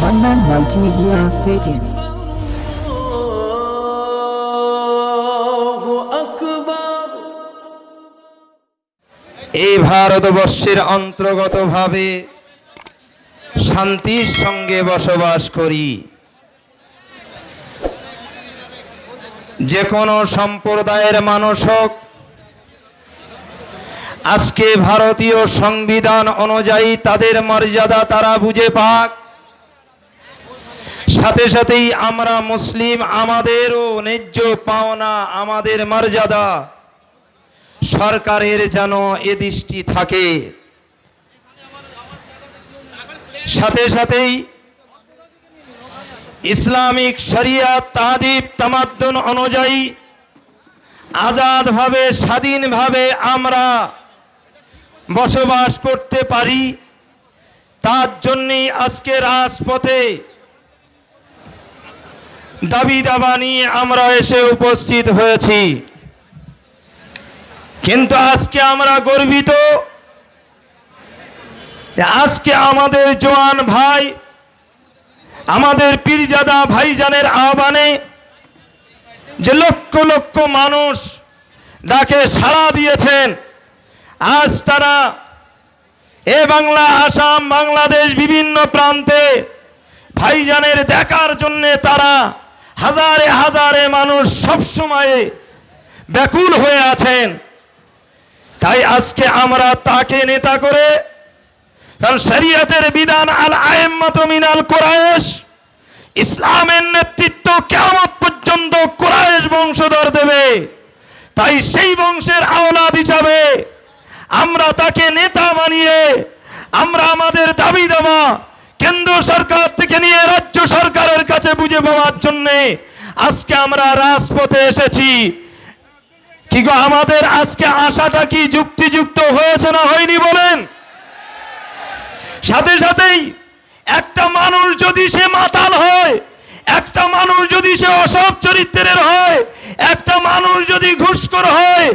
Mannan Multimedia Presents. এই ভারতবর্ষের অন্তর্গতভাবে শান্তির সঙ্গে বসবাস করি যে কোনো সম্প্রদায়ের মানুষ হোক, আজকে ভারতীয় সংবিধান অনুযায়ী তাদের মর্যাদা তারা বুঝে পাক সাথে সাথেই আমরা মুসলিম, আমাদেরও ন্যায্য পাওনা, আমাদের মর্যাদা সরকারের যেন এ দৃষ্টি থাকে। সাথে সাথেই ইসলামিক শরিয়াত তাদিব তামাদ্দুন অনুযায়ী আজাদভাবে, স্বাধীনভাবে আমরা বসবাস করতে পারি। তার জন্যই আজকে রাজপথে দাবি দাবা নিয়ে আমরা এসে উপস্থিত হয়েছি। কিন্তু আজকে আমরা গর্বিত। আজকে আমাদের জোয়ান ভাই, আমাদের পীরজাদা ভাইজানের আহ্বানে যে লক্ষ লক্ষ মানুষ ডাকে সাড়া দিয়েছেন, আজ তারা এ বাংলা, আসাম, বাংলাদেশ বিভিন্ন প্রান্তে ভাইজানের দেখার জন্যে তারা হাজারে হাজারে মানুষ সবসময়ে ব্যাকুল হয়ে আছেন। তাই আজকে আমরা তাকে নেতা করে, কারণ শরিয়তের বিধান আল আয়েম্মাত মিনাল কোরআশ ইসলামের নেতৃত্ব কেমন পর্যন্ত কোরআশ বংশধর দেবে। তাই সেই বংশের আওলাদ হিসাবে আমরা তাকে নেতা বানিয়ে, আমরা আমাদের দাবি দেওয়া কেন্দ্র সরকার থেকে নিয়ে বুঝে পাওয়ার জন্যে আজকে আমরা রাজপথে এসেছি। কি গো, আমাদের আজকে আশাটা কি যুক্তিযুক্ত হয়েছে না হয়নি বলেন? সাথে সাথেই একটা মানুষ যদি সে মাতাল হয়, একটা মানুষ যদি সে অসৎ চরিত্রের হয়, একটা মানুষ যদি ঘুষখোর হয়,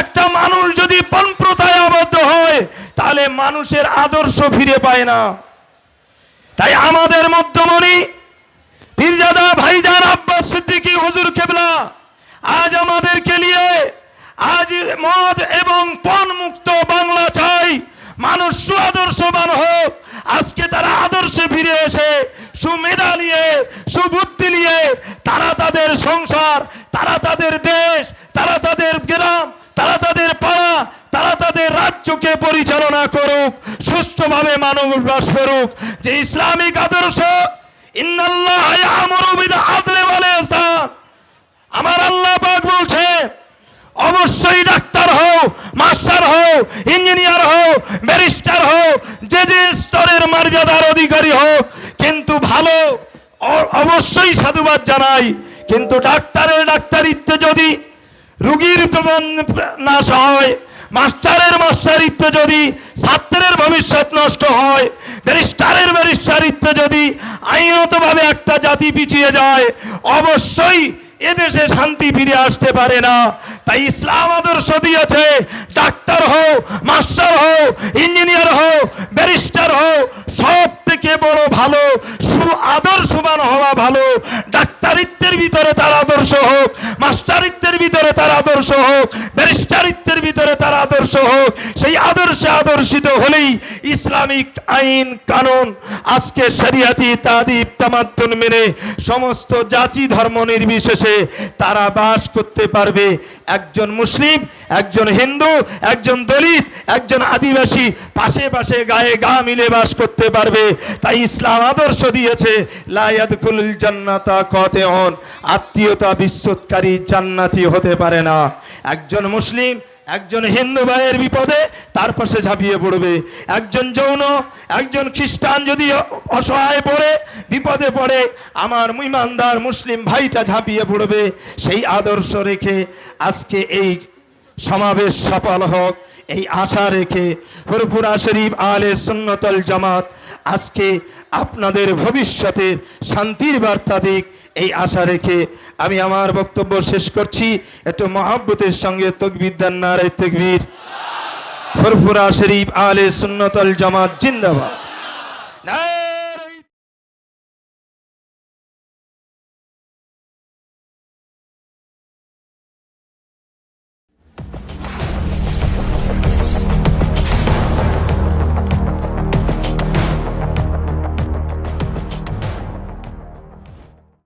একটা মানুষ যদি পণপ্রথায় আবদ্ধ হয়, তাহলে মানুষের আদর্শ ফিরে পায় না। তাই আমাদের মধ্যমণি পীরজাদা ভাইজান আব্বাস সিদ্দিকী হুজুর কেবলা, আজ আমাদেরকে নিয়ে আজ মদ এবং পণ মুক্ত বাংলা চাই। মানুষ সুআদর্শবান হোক, আজকে তারা আদর্শে ফিরে এসে সুমেধা নিয়ে, সুবুদ্ধি নিয়ে তারা তাদের সংসার, তারা তাদের দেশ, তারা তাদের গ্রাম, তারা তাদের পাড়া, তারা তাদের রাজ্যকে পরিচালনা করুক, সুষ্ঠুভাবে মানুষ বাস করুক। যে ইসলামিক আদর্শ আমার আল্লাহ বলছে, অবশ্যই ডাক্তার হও, মাস্টার হও, ইঞ্জিনিয়ার হও, ব্যারিস্টার হও, যে যে স্তরের মর্যাদার অধিকারী হোক কিন্তু ভালো অবশ্যই সাধুবাদ জানাই। কিন্তু ডাক্তারের ডাক্তারিত্বে যদি রুগীর নাশ হয়, মাস্টারের মাস্টারিত্ব যদি ছাত্রের ভবিষ্যৎ নষ্ট হয় ব্যারিস্টারের ব্যারিস্টারিত্ব যদি আইনতভাবে একটা জাতি পিছিয়ে যায়, অবশ্যই এদেশে শান্তি ফিরে আসতে পারে না। তাই ইসলাম আদর্শ দিয়েছে, ডাক্তার হও, মাস্টার হও, ইঞ্জিনিয়ার হও, ব্যারিস্টার হও সব থেকে বড় ভালো সু আদর্শবান হওয়া ভালো, ডাক্তারিত্বের ভিতরে তার আদর্শ হোক, মাস্টারিত্বের ভিতরে তার আদর্শ হোক তার আদর্শ হোক, সেই আদর্শে আদর্শিত হলেই ইসলামিক আইন কানুন আজকে শরিয়াতি তাদিব তামাদ্দুন মেনে সমস্ত জাতি ধর্ম নির্বিশেষে তারা বাস করতে পারবে। একজন মুসলিম, একজন হিন্দু, একজন দলিত, একজন আদিবাসী পাশে পাশে গায়ে গা মিলে বাস করতে পারবে। তাই ইসলাম আদর্শ দিয়েছে লায়াদকুল জান্নাতা কতে অন আত্মীয়তা বিশ্বৎকারী জান্নাতি হতে পারে না। একজন মুসলিম একজন হিন্দু ভাইয়ের বিপদে তার পাশে ঝাঁপিয়ে পড়বে। একজন যৌন, একজন খ্রিস্টান যদি অসহায় পড়ে, বিপদে পড়ে, আমার মুইমানদার মুসলিম ভাইটা ঝাঁপিয়ে পড়বে। সেই আদর্শ রেখে আজকে এই সমাবেশ সফল হোক, এই আশা রেখে হরপুরা শরীফ আলে সুন্নতল জামাত আজকে আপনাদের ভবিষ্যতের শান্তির বার্তা দিক এই আশা রেখে আমি আমার বক্তব্য শেষ করছি। একটু মহাব্বতের সঙ্গে তকবির দেন নারে তকবীর। ফরফুরা শরীফ আলে সুন্নতল জামাত, জিন্দাবাদ।